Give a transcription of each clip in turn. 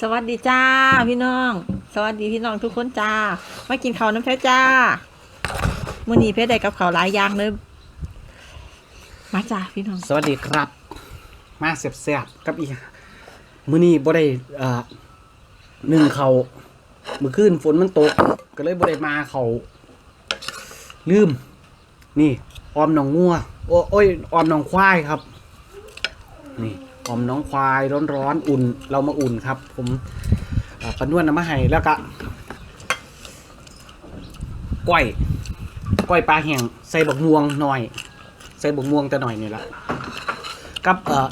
สวัสดีจ้าพี่น้อง สวัสดีพี่น้องทุกคนจ้ามากินข้าวน้ำเพชรจ้ามื้อนี้เพชรได้กับข้าวหลายอย่างเลยมาจ้าพี่น้องสวัสดีครับ มาเสียบๆกับอีกมื้อนี้บ่ได้เอ่อหนึ่งเขามื้อคืนฝนมันตก ก็เลยบ่ได้มาเขาลืม นี่ออมหนองงัวอโอ้ยออมหนองควายครับ นี่ ออมน้องควายร้อนๆอุ่น เรามาอุ่นครับ ผมอ่าปนวนน้ำมาให้แล้วก็ก้อยก้อยปลาแห้งใส่บักม่วงหน่อย ใส่บักม่วงแต่หน่อยนี่แหละกับเอ่อ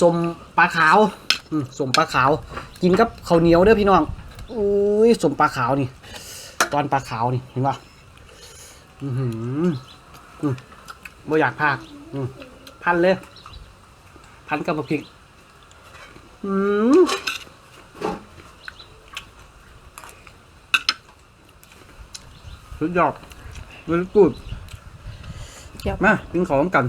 สมปลาขาวอืมสมปลาขาว กินกับข้าวเหนียวเด้อพี่น้องอุ้ยสมปลาขาวนี่ ตอนปลาขาวนี่เห็นปะอือหืออืมบ่อยากพากอืมพันเลย พันกับบักพริกอืมสุดยอดเวลกูดเดี๋ยวมากินของกัน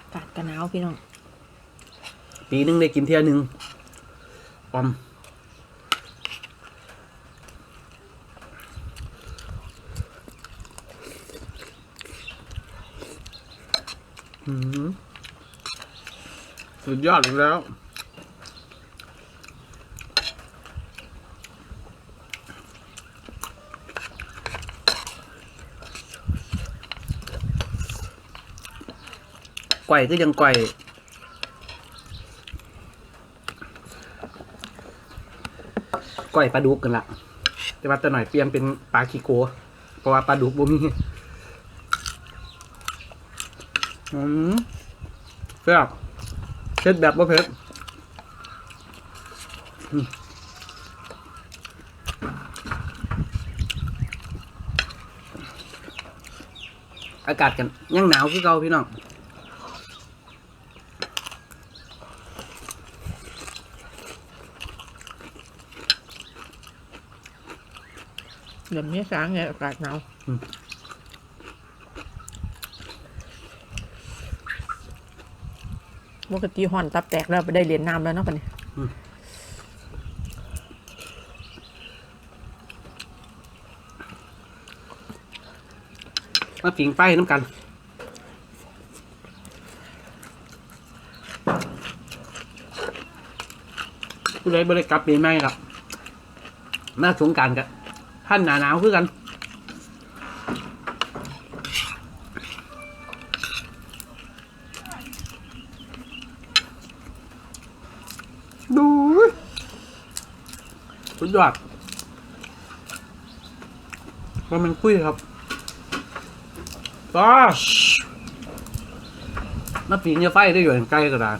อากาศกันหนาวพี่น้อง ปีหนึงได้กินเที่ยหนึ่งปอม สุดยอดอีกแล้ว ไกวก็ยังไกวก้อยปลาดุกกันละแต่ว่าแต่หน่อยเปลี่ยนเป็นปลาคีโกเพราะว่าปลาดุกบ่มี อืมแซ่บเผ็ดแบบบ่เผ็ดอืมอากาศกันยังหนาวคือเก่าพี่น้องเดี๋ยวนี้สางไงอากาศหนาว อืม ปกติห่อนตับแตกแล้วไปได้เหรียญน้ำแล้วเนาะปะเนี่ยมาผิงไฟน้ำกันผู้ใดบริกลับปีใหม่ครับมาสงการกันท่านหนาหนาวคือกัน ยอดว่ามันคุยครับก็มาปีนจะไฟได้อยู่ใกล้กระดาน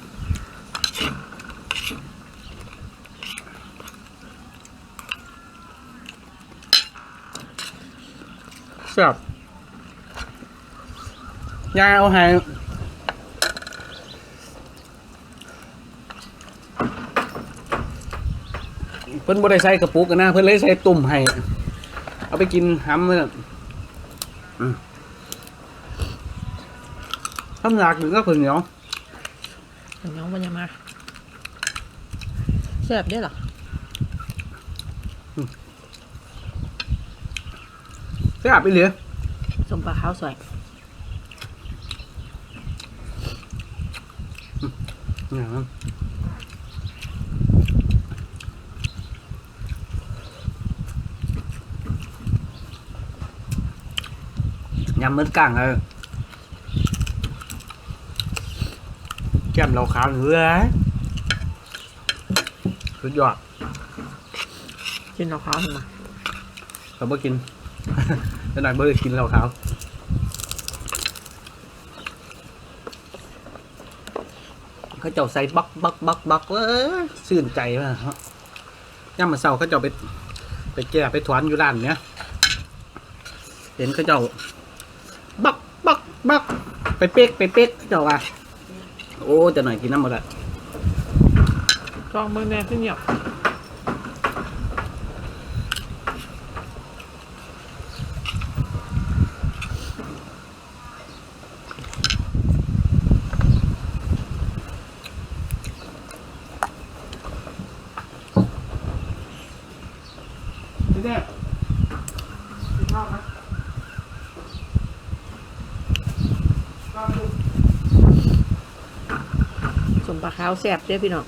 แซ่บยายเอาให้ เพิ่นบ่ได้ใส่กระปุกกันนะเพิ่นเลยใส่ตุ่มให้เอาไปกินห้ำเลยน่ะทำหนักหรือก็คนเหนียวเดี๋ยวน้องมันยังมาแซ่บได้เหรอแซ่บไปเลยสมปลาขาวสวยเนี่ยครับ ยำมืดกลางเลยแก้มเราขาวเหลือสุดยอดกินเราขาวขึ้นมาเราไม่กินแต่หน่อยเบอร์กินเราขาวเขาเจ้าใส่บักบักบักบักเว้ยชื่นใจมากฮะย่ำมาเศร้าเขาเจ้าไป ไปแก้ไปถวนอยู่ร้านเนี้ยเห็นเขาเจ้าบัก บักบักไปเป๊กไปเป๊กเจ้าว่ะโอ้จะหน่อยกินน้ำหมดละ ลองมือแน่ขึ้นเหยียบ แน่ชอบไหมชอบดู สม ปลาขาวแซ่บเด้อพี่น้อง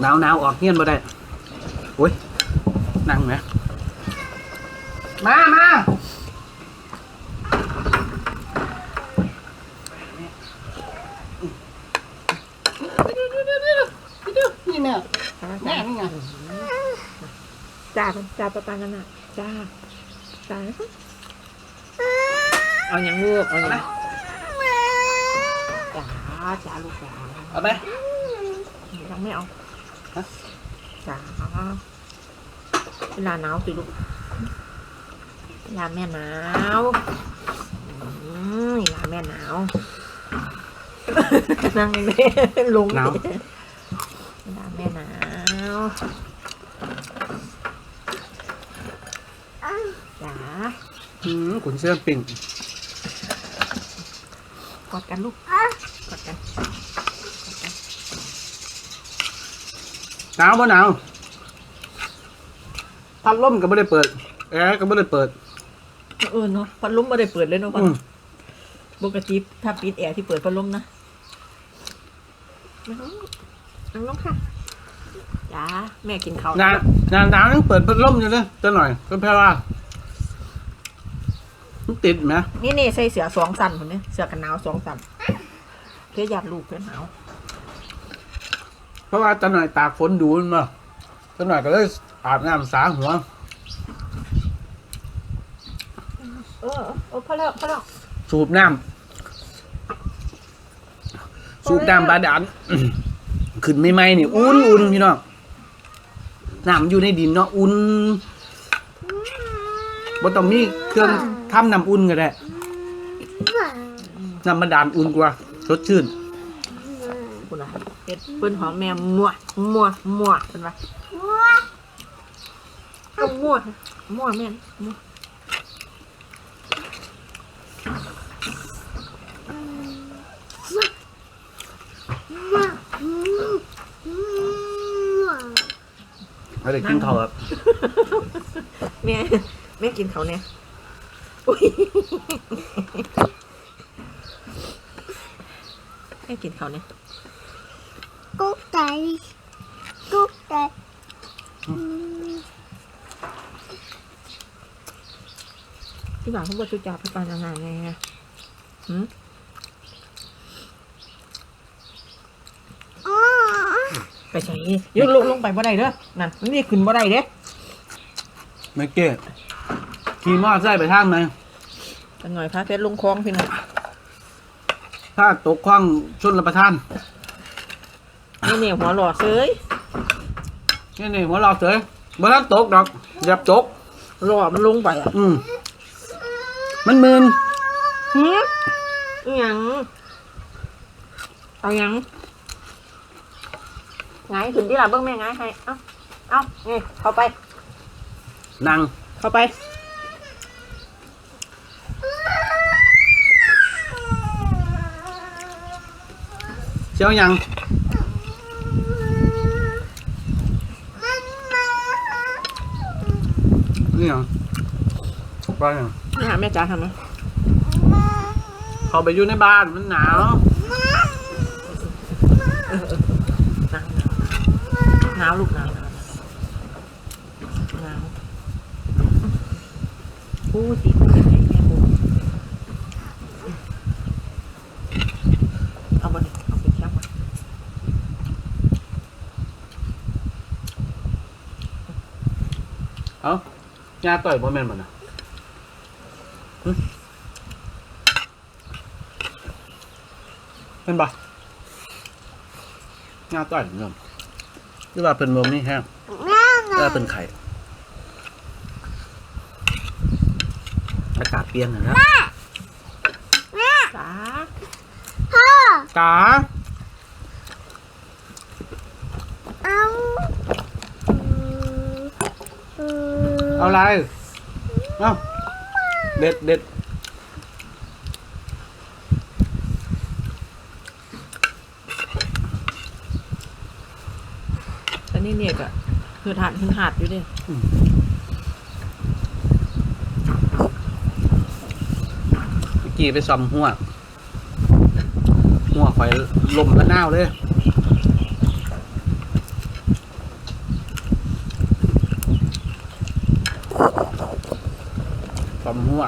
หนาวหนาวออกเงียนมาได้โอ้ยนั่งไหมมามานี่แม่แม่นี่ไงจ้าจ้าประปานกันน่ะจ้าจ้า เอาอย่างลูกเอาอย่างจ้าจ้าลูกจ้าเอาไหมยังไม่เอาฮะจ้าเวลาหนาวสิลูกเวลาแม่หนาวอืมเวลาแม่หนาวนั่งเลยลงหนาวเวลาแม่หนาวจ้าอืมขุนเสื้อปิ่ง กอดกันลูก กอดกัน หนาวปะหนาวพัดลมก็ไม่ได้เปิด แอร์ก็ไม่ได้เปิด เออเนาะพัดลมไม่ได้เปิดเลยเนาะพัดอืมปกติถ้าปิดแอร์ที่เปิดพัดลมนะนั่งลงนั่งลงค่ะจ้าแม่กินข้าว หนาหนาหนาวยังเปิดพัดลมอยู่เลยจะหน่อย ก็แพ้ว่า มันติดไหมนี่นี่ใส่เสื้อสองสันคนนี้เสื้อกันหนาวสองสันเพื่ออยากลูกเพื่อหนาวเพราะว่าจะหน่อยตากฝนดูมันมาจะหน่อยก็เลยอาบน้ำสาหัวเออเออพอแล้วพอแล้วสูบน้ำสูบน้ำบาดาลขึ้นไม่ไหมๆนี่อุ่นอุ่นพี่น้องน้ำมันอยู่ในดินเนาะอุ่นบ่ต้องมีเครื่อง ทำน้ำอุ่นก็ได้น้ำบาดาลอุ่นกว่าสดชื่นคุณอะเฮ็ดเปิ้นหอมแม่มัวมัวมัวเป็นไรเอามัวมัวแม่นมัวไม่ได้กินข้าวครับแม่แม่กินเขาวเนี่ยอุ้ย แม่กินเขาวเนี่ยกุ๊กไก่กุ๊กไก่ที่หลังเขาบอกชุดจ่าไปปานนานๆไงไงหืมอ๋อไปใส่ยกลงลงไปบ่ได้เด้อนั่นมันนี่ขึ้นบ่ได้เด้ไม่เก้ ขี่มอเตอร์ไซค์ไปทางไหนกันหน่อยพาเพชรลงคลองพี่น้องถ้าตกคว้างชนรับประทานนี่เนี่ยหัวหล่อเซยนี่นี่หัวเราเสยบ่ทันตกดอกอย่าตกหล่อมันลงไปอะอืมมันมึนหืมอหยังเอาหยังไงายขึ้นที่หลังเบิ้งแม่ไงายให้ เอ้าเอ้านี่เข้าไป นั่งเข้าไป เจ้ายังนี่ยังไปยังนี่หาแม่จ๋าทำไหมเขาไปอยู่ในบ้านมันหนาวหนาวหนาวหนาวลูกหนาวหนาวหนาวพูดสิพูดให้แม่พูดเอาบนเอาไปเช็คมา เอา ยาต่อยบ่แม่นบ่น่ะหึเป็นบ่ยาต่อยเงินหรือว่าเป็นบ่มีแห้งแม่หรือว่าเป็นไข่อากาศเปลี่ยนนะนะจ๋าพ่อกาเอา เอาอะไรเอาเด็ดเด็ดนี่เนี่ยก็คือหัดคือหัดอยู่ดิเมื่อกี้ไปซ่อมหัวหัวข่อยลมละนาวเลย ซ่อม หัว